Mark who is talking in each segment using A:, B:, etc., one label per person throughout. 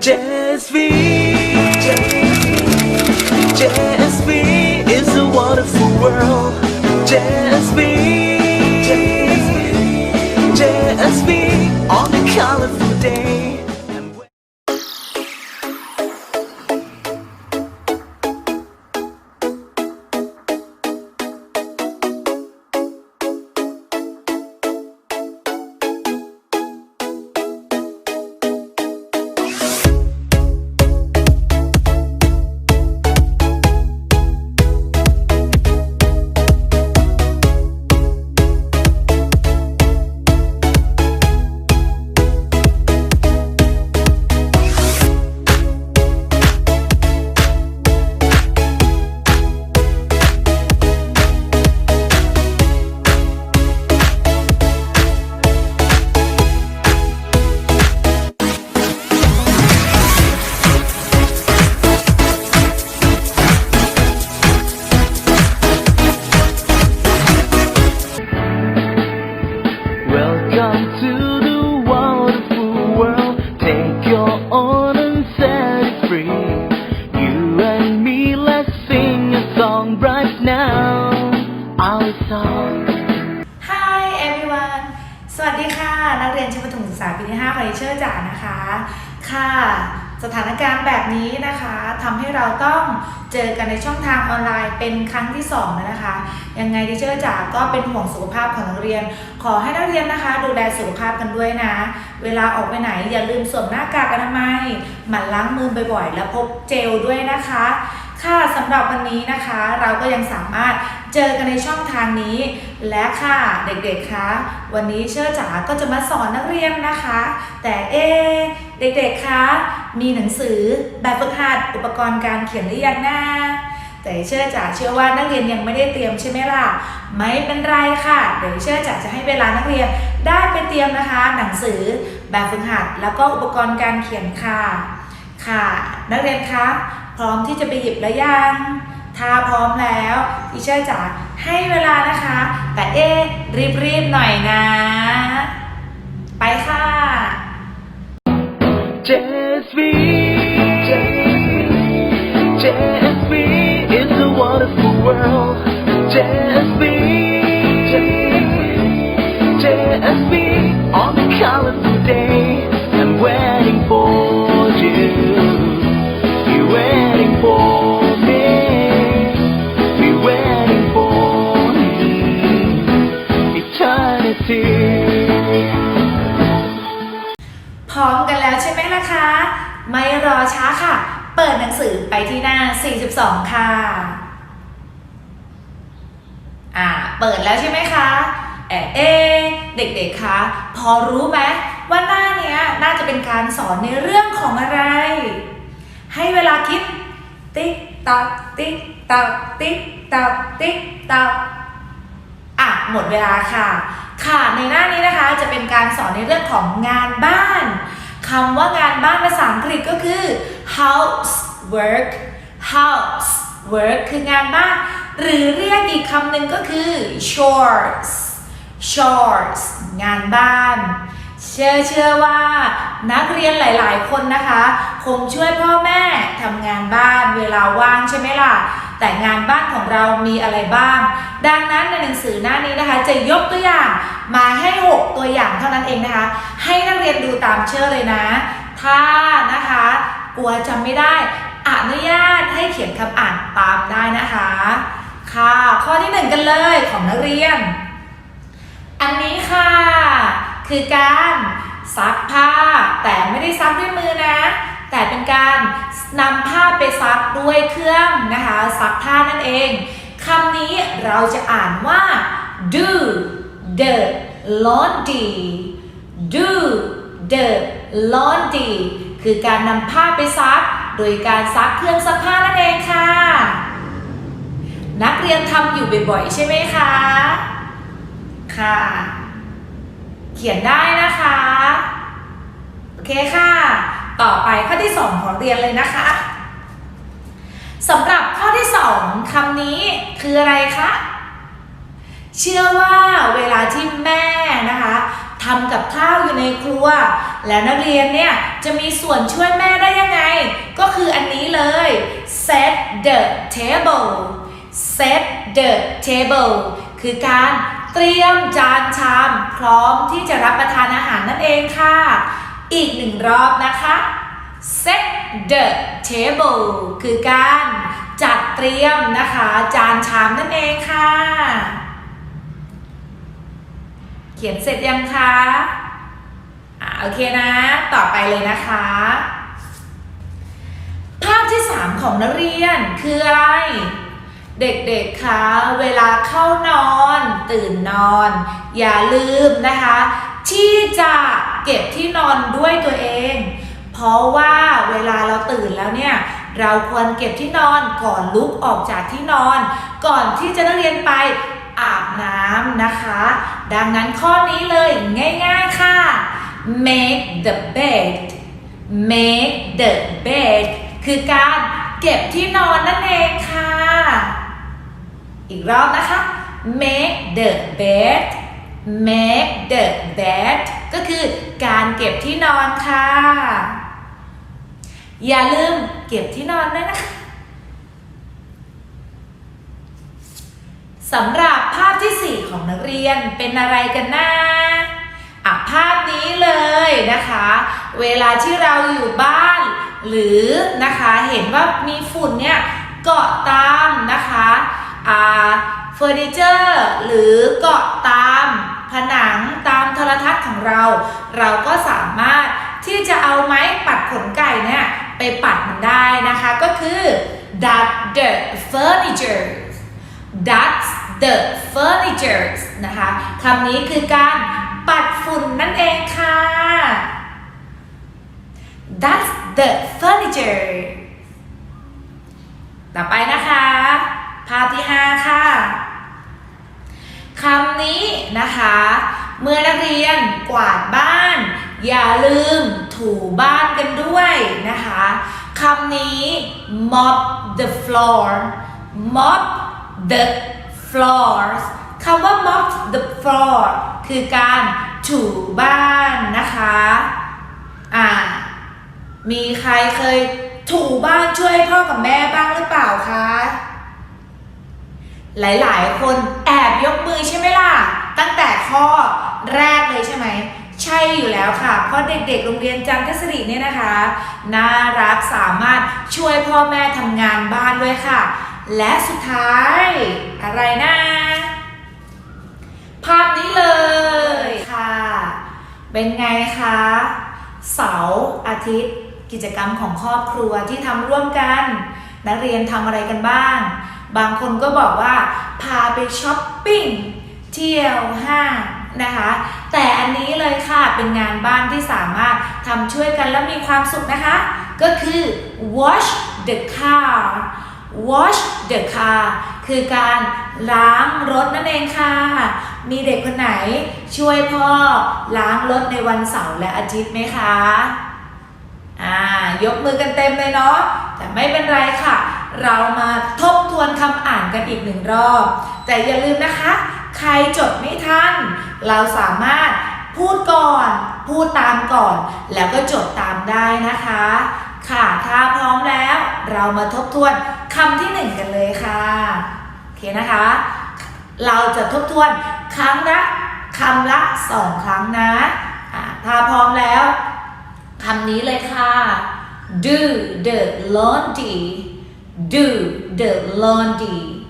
A: Jazz V. Jazz is a wonderful world.
B: Jazz สถานการณ์แบบนี้นะคะทำให้เราต้องเจอกันในช่องทางออนไลน์เป็นครั้งที่2แล้วนะคะ ยังไงดิเชอร์จ๋าก็เป็นห่วงสุขภาพของนักเรียน ขอให้นักเรียนนะคะ ดูแลสุขภาพกันด้วยนะ เวลาออกไปไหนอย่าลืมสวมหน้ากากอนามัยหมั่นล้างมือบ่อยๆ และพกเจลด้วยนะคะ ค่ะสำหรับวันนี้นะคะ เราก็ยังสามารถ เจอกันในช่องทางนี้ และค่ะเด็กๆคะวันนี้เชื่อจ๋าก็จะมาสอนนักเรียนนะคะ แต่เอเด็กๆคะมีหนังสือแบบฝึกหัดอุปกรณ์การเขียนหรือยังนะแต่เชื่อจ๋าเชื่อว่านักเรียนยังไม่ได้เตรียมใช่ไหมล่ะไม่เป็นไรค่ะเดี๋ยวเชื่อจ๋าจะให้เวลานักเรียนได้ไปเตรียมนะคะ หนังสือแบบฝึกหัด แล้วก็อุปกรณ์การเขียนค่ะ ค่ะ นักเรียนคะพร้อมที่จะไปหยิบแล้วยัง ถ้าพร้อมแล้วทีเชอร์จ๋าให้เวลานะคะ แต่เอ๊ะรีบๆหน่อยนะ ไปค่ะ
A: JSV JSV is a wonderful world JSV JSV
B: เปิดหนังสือไปที่หน้า 42 ค่ะ อ่า เปิดแล้วใช่ไหมคะแอะเอเด็กๆ คะ พอรู้ไหมว่าหน้าเนี้ยน่าจะเป็นการสอนในเรื่องของอะไร ให้เวลาคิด ติ๊กตักติ๊กตักติ๊กตักติ๊กตักอะ หมดเวลาค่ะ ค่ะ ในหน้านี้นะคะจะเป็นการสอนในเรื่องของงานบ้าน คำว่างานบ้านภาษาอังกฤษก็คือ housework housework คืองานบ้าน หรือเรียกอีกคำหนึ่งก็คือ chores chores งานบ้าน เชื่อเชื่อว่า นักเรียนหลาย ๆ คนนะคะ คงช่วยพ่อแม่ทำงานบ้านเวลาว่างใช่ไหมล่ะ แต่งานบ้านของเรามีอะไรบ้าง ดังนั้นในหนังสือหน้านี้นะคะ จะยกตัวอย่างมาให้ 6 ตัวอย่างเท่านั้นเองนะคะ ให้นักเรียนดูตามเชื่อเลยนะ ถ้านะคะ กลัวจำไม่ได้ อนุญาตให้เขียนคำอ่านตามได้นะคะ ค่ะ ข้อที่หนึ่งกันเลยของนักเรียน อันนี้ค่ะ คือการซักผ้าแต่ไม่ได้ซักด้วยมือนะ แต่เป็นการนำผ้าไปซักด้วยเครื่องนะคะซักผ้านั่นเองคำนี้เราจะอ่านว่า do the laundry do the laundry คือการนำผ้าไปซัก โดยการซักเครื่องซักผ้านั่นเองค่ะ นักเรียนทำอยู่บ่อยๆ ใช่ไหมคะ ค่ะ เขียนได้นะคะ โอเคค่ะ ต่อไปข้อที่ 2 ของเรียนเลยนะคะสำหรับข้อที่ 2คำนี้คืออะไรคะ เชื่อว่าเวลาที่แม่นะคะทำกับข้าวอยู่ในครัว แล้วนักเรียนเนี่ยจะมีส่วนช่วยแม่ได้ยังไง ก็คืออันนี้เลย set the table set the table คือการเตรียมจานชามพร้อมที่จะรับประทานอาหารนั่นเองค่ะ อีกหนึ่งรอบนะคะ set the table คือการจัดเตรียมนะคะ จานชามนั่นเองค่ะ เขียนเสร็จยังคะอ่าโอเคนะ ต่อไปเลยนะคะ ภาพที่ 3 ของนักเรียนคืออะไรเด็กๆ คะ เวลาเข้านอน ตื่นนอน อย่าลืมนะคะ ที่จะเก็บที่นอนด้วยตัวเอง เพราะว่าเวลาเราตื่นแล้วเนี่ยเราควรเก็บที่นอนก่อนลุกออกจากที่นอน ก่อนที่จะนักเรียนไปอาบน้ำนะคะ ดังนั้นข้อนี้เลยง่ายๆค่ะ make the bed make the bed คือการเก็บที่นอนนั่นเองค่ะ อีกรอบนะคะ make the bed make the bed ก็คือการเก็บที่นอนค่ะ อย่าลืมเก็บที่นอนด้วยนะคะสำหรับภาพที่ 4 ของนักเรียนเป็นอะไรกันนะอะภาพนี้เลยนะคะ เวลาที่เราอยู่บ้าน หรือนะคะเห็นว่ามีฝุ่นเนี่ยเกาะตามนะคะอ่าเฟอร์นิเจอร์หรือเกาะตาม ผนังตามโทรทัศน์ของเรา เราก็สามารถที่จะเอาไม้ปัดขนไก่เนี่ยไปปัดมันได้นะคะก็คือ that the furniture That's the furniture นะคะคำนี้คือการปัดฝุ่นนั่นเองค่ะ That's the furniture ต่อไปนะคะ ภาพที่ 5 ค่ะ คำนี้นะคะ เมื่อนักเรียนกวาดบ้าน อย่าลืมถูบ้านกันด้วยนะคะคำนี้ mop the floor mop the floors คำว่า mop the floor คือการถูบ้านนะคะอ่ามีใครเคยถูบ้านช่วยพ่อกับแม่บ้างหรือเปล่าคะ หลายๆ คนแอบยกมือใช่ไหมล่ะ ตั้งแต่ข้อแรกเลยใช่ไหม ใช่อยู่แล้วค่ะ เพราะเด็กๆ โรงเรียนจันทศรีเนี่ยนะคะ น่ารักสามารถช่วยพ่อแม่ทำงานบ้านด้วยค่ะ และสุดท้ายอะไรนะ ภาพนี้เลยค่ะ เป็นไงคะ เสาร์อาทิตย์ กิจกรรมของครอบครัวที่ทำร่วมกัน นักเรียนทำอะไรกันบ้าง บางคนก็บอกว่าพาไปช้อปปิ้งเที่ยวห้างนะคะ แต่อันนี้เลยค่ะเป็นงานบ้านที่สามารถทำช่วยกันแล้วมีความสุขนะคะ ก็คือ wash the car wash the car คือการล้างรถนั่นเองค่ะ มีเด็กคนไหนช่วยพ่อล้างรถในวันเสาร์และอาทิตย์ไหมคะ อ่า ยกมือกันเต็มเลยเนาะ แต่ไม่เป็นไรค่ะ เรามาทบทวนคำอ่านกันอีกหนึ่งรอบ แต่อย่าลืมนะคะ ใครจดไม่ทัน เราสามารถพูดก่อน พูดตามก่อน แล้วก็จดตามได้นะคะ ค่ะ ถ้าพร้อมแล้ว เรามาทบทวนคำที่หนึ่งกันเลยค่ะ โอเคนะคะ เราจะทบทวนครั้งละคำละสองครั้งนะะถ้าพร้อมแล้วคำนี้เลยค่ะ do the laundry do the laundry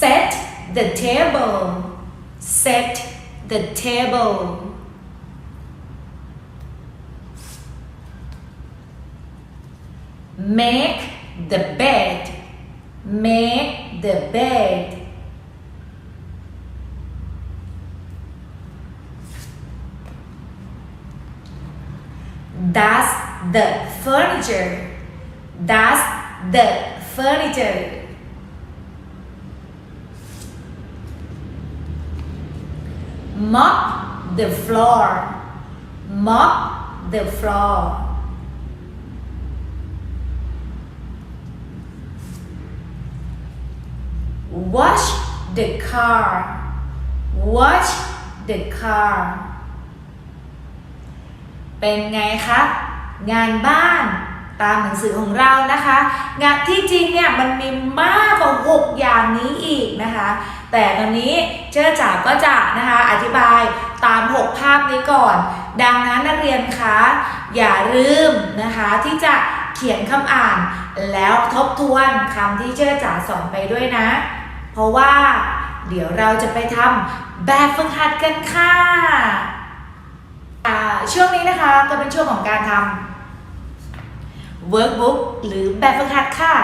B: set the table. Set the table. Make the bed. Make the bed Dust the furniture. Dust the furniture. Mop the floor. Mop the floor. Wash the car Wash the car เป็นไงคะ งานบ้านตามหนังสือของเรานะคะ งานที่จริงเนี่ยมันมีมากกว่า 6 อย่างนี้อีกนะคะ แต่ตอนนี้เจ้าจ๋าก็จะนะคะอธิบายตาม 6 ภาพนี้ก่อน ดังนั้นนักเรียนคะอย่าลืมนะคะที่จะเขียนคำอ่าน แล้วทบทวนคำที่เจ้าจ๋าสอนไปด้วยนะ เพราะว่าเดี๋ยวเราจะไปทำแบบฝึกหัดกันค่ะ ช่วงนี้นะคะก็เป็นช่วงของการทำ workbook หรือแบบฝึกหัดค่ะ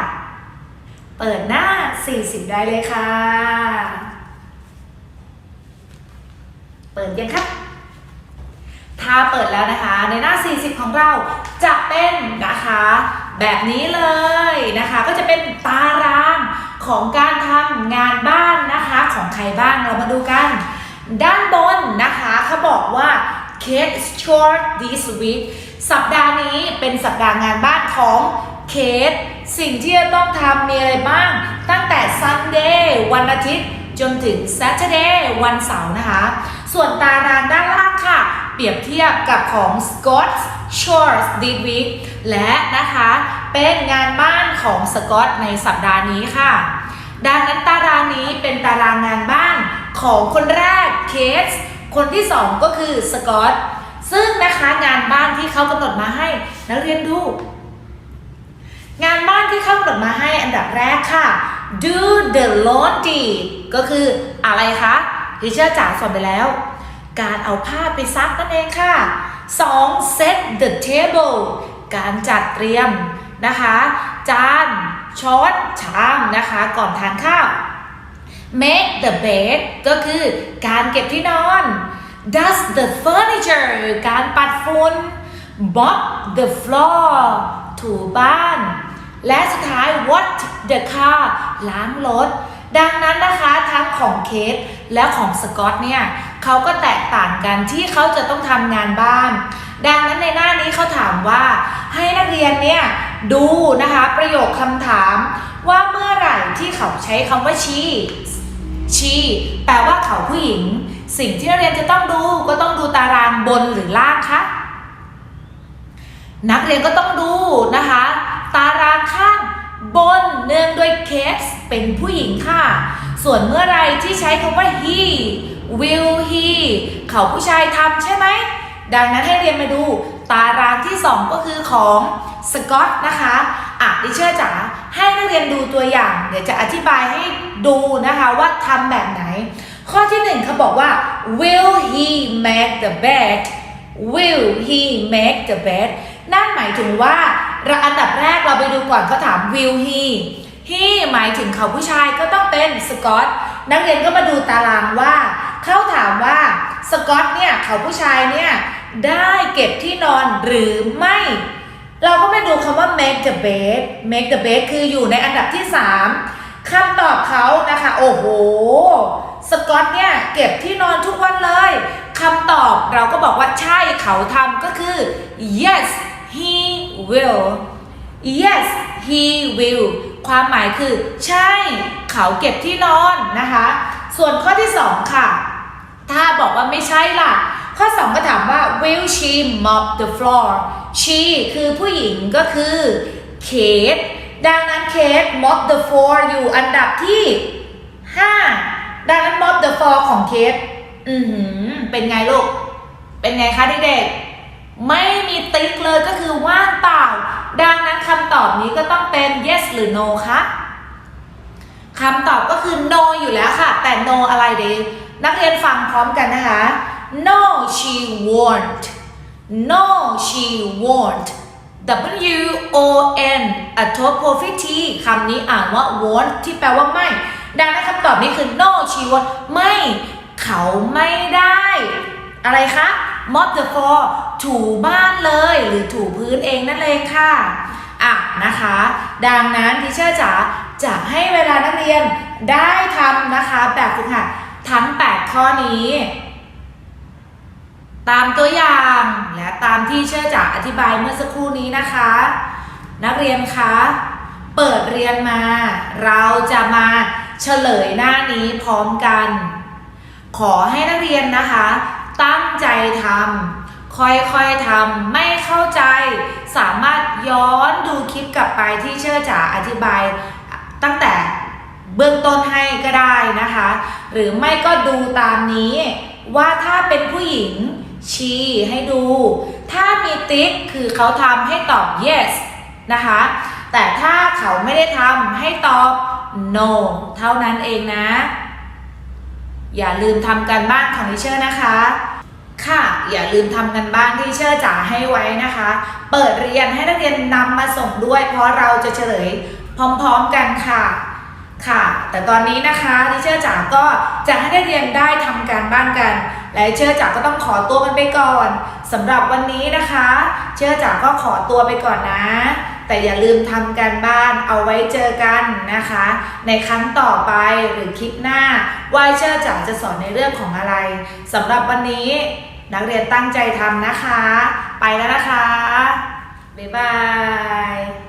B: เปิดหน้า 40 ได้เลยค่ะ เปิดยังครับถ้าเปิดแล้วนะคะในหน้า 40 ของเราจะเป็นนะคะ แบบนี้เลยนะคะ ก็จะเป็นตารางของการทำงานบ้านนะคะ ของใครบ้างเรามาดูกัน ด้านบนนะคะเขาบอกว่า Kate is short this week สัปดาห์นี้เป็นสัปดาห์งานบ้านของเคทสิ่งที่จะต้องทำมีอะไรบ้าง ตั้งแต่ Sunday วันอาทิตย์ จนถึง Saturday วันเสาร์นะคะ ส่วนตารางด้านล่างค่ะ เปรียบเทียบกับของ Scott Shores this week และนะคะ เป็นงานบ้านของสกอตในสัปดาห์นี้ค่ะ ดังนั้นตารางนี้เป็นตารางงานบ้านของคนแรกเคส คนที่สองก็คือสกอตซึ่งนะคะงานบ้านที่เขากำหนดมาให้นักเรียนดู งานบ้านที่เขากำหนดมาให้อันดับแรกค่ะ do the laundry ก็คืออะไรคะที่เชื่อจ๋าสอนไปแล้ว การเอาผ้าไปซักนั่นเองค่ะ 2. set the table การจัดเตรียมนะคะ จานช้อนชามนะคะ ก่อนทานข้าว make the bed ก็คือการเก็บที่นอน dust the furniture การปัดฝุ่น mop the floor ถูบ้าน และสุดท้าย wash the car ล้างรถ ดังนั้นนะคะทั้งของเคสและของสกอตเนี่ยเขาก็แตกต่างกันที่เขาจะต้องทำงานบ้าน ดังนั้นในหน้านี้เขาถามว่าให้นักเรียนเนี่ยดูนะคะประโยคคำถามว่าเมื่อไหร่ที่เขาใช้คำว่า she she แปลว่าเขาผู้หญิง สิ่งที่นักเรียนจะต้องดูก็ต้องดูตารางบนหรือล่างคะนักเรียนก็ต้องดูนะคะ ตารางข้างบนเนื่องด้วยเคสเป็นผู้หญิงค่ะ ส่วนเมื่อไรที่ใช้คำว่า he will he เขาผู้ชายทำใช่ไหม ดังนั้นให้เรียนมาดู ตารางที่ 2 ก็คือของสกอตนะคะอะดิเชอร์จ๋าให้นักเรียนดูตัวอย่าง เดี๋ยวจะอธิบายให้ ดูนะคะว่าทำแบบไหน ข้อที่หนึ่งเขาบอกว่า will he make the bed will he make the bed นั่นหมายถึงว่าเราอันดับแรกเราไปดูก่อนเขาถาม will he he หมายถึงเขาผู้ชายก็ต้องเป็นสกอตนักเรียนก็มาดูตารางว่าเขาถามว่าสกอตเนี่ยเขาผู้ชายเนี่ยได้เก็บที่นอนหรือไม่ เราก็ไปดูคำว่า make the bed make the bed คืออยู่ในอันดับที่ 3 คำตอบเขานะคะ โอ้โห สกอตเนี่ยเก็บที่นอนทุกวันเลยคำตอบเราก็บอกว่าใช่เขาทำก็คือ yes he will yes he will ความหมายคือ ใช่ เขาเก็บที่นอนนะคะ ส่วนข้อที่2ค่ะ ถ้าบอกว่าไม่ใช่ล่ะ ข้อ2ก็ถามว่า will she mop the floor she คือผู้หญิงก็คือเคท ดังนั้นเคท mop the floor อยู่อันดับที่ 5 ดังนั้น mop the floor ของเคทอือหือ เป็นไงลูก เป็นไงคะเด็กๆ ไม่มีติ๊กเลยก็คือว่างเปล่า ดังนั้นคำตอบนี้ก็ต้องเป็น yes หรือ no คะคำตอบก็คือ no อยู่แล้วค่ะ แต่ no อะไรเดีนักเรียนฟังพร้อมกันนะคะ no she won't no she won't W O N apostrophe T คำนี้อ่านว่า won't ที่แปลว่าไม่ ดังนั้นคำตอบนี้คือ no she won't ไม่เขาไม่ได้ อะไรคะ mop the floor ถูบ้านเลย หรือถูพื้นเองนั่นเองค่ะ อะนะคะ ดังนั้นทิเชอร์จ๋าจะให้เวลานักเรียนได้ทำนะคะ แบบฝึกหัดทั้ง 8 ข้อนี้ ตามตัวอย่างและตามที่เชื่อจ๋าอธิบายเมื่อสักครู่นี้นะคะ นักเรียนคะเปิดเรียนมา เราจะมาเฉลยหน้านี้พร้อมกัน ขอให้นักเรียนนะคะ ตั้งใจทำค่อยๆทำไม่เข้าใจ สามารถย้อนดูคลิปกลับไปที่เชื่อจ๋าอธิบายตั้งแต่เบื้องต้นให้ก็ได้นะคะ หรือไม่ก็ดูตามนี้ว่าถ้าเป็นผู้หญิง ชี้ให้ดู ถ้ามีติ๊กคือเขาทำให้ตอบ yes นะคะ แต่ถ้าเขาไม่ได้ทำให้ตอบ no เท่านั้นเองนะ อย่าลืมทำกันบ้านของทิเชอร์นะคะ ค่ะ อย่าลืมทำกันบ้านที่เชอร์จ๋าให้ไว้นะคะ เปิดเรียนให้นักเรียนนำมาส่งด้วย เพราะเราจะเฉลยพร้อมๆกันค่ะค่ะ แต่ตอนนี้นะคะทิเชอร์จ๋าก็จะให้นักเรียนได้ทำการบ้านกัน และเชื่อจ๋าก็ต้องขอตัวกันไปก่อนสำหรับวันนี้นะคะ เชื่อจ๋าก็ขอตัวไปก่อนนะ แต่อย่าลืมทำการบ้านเอาไว้เจอกันนะคะ ในครั้งต่อไปหรือคลิปหน้าว่าเชื่อจ๋าจะสอนในเรื่องของอะไรสำหรับวันนี้นักเรียนตั้งใจทำนะคะ ไปแล้วนะคะบ๊ายบาย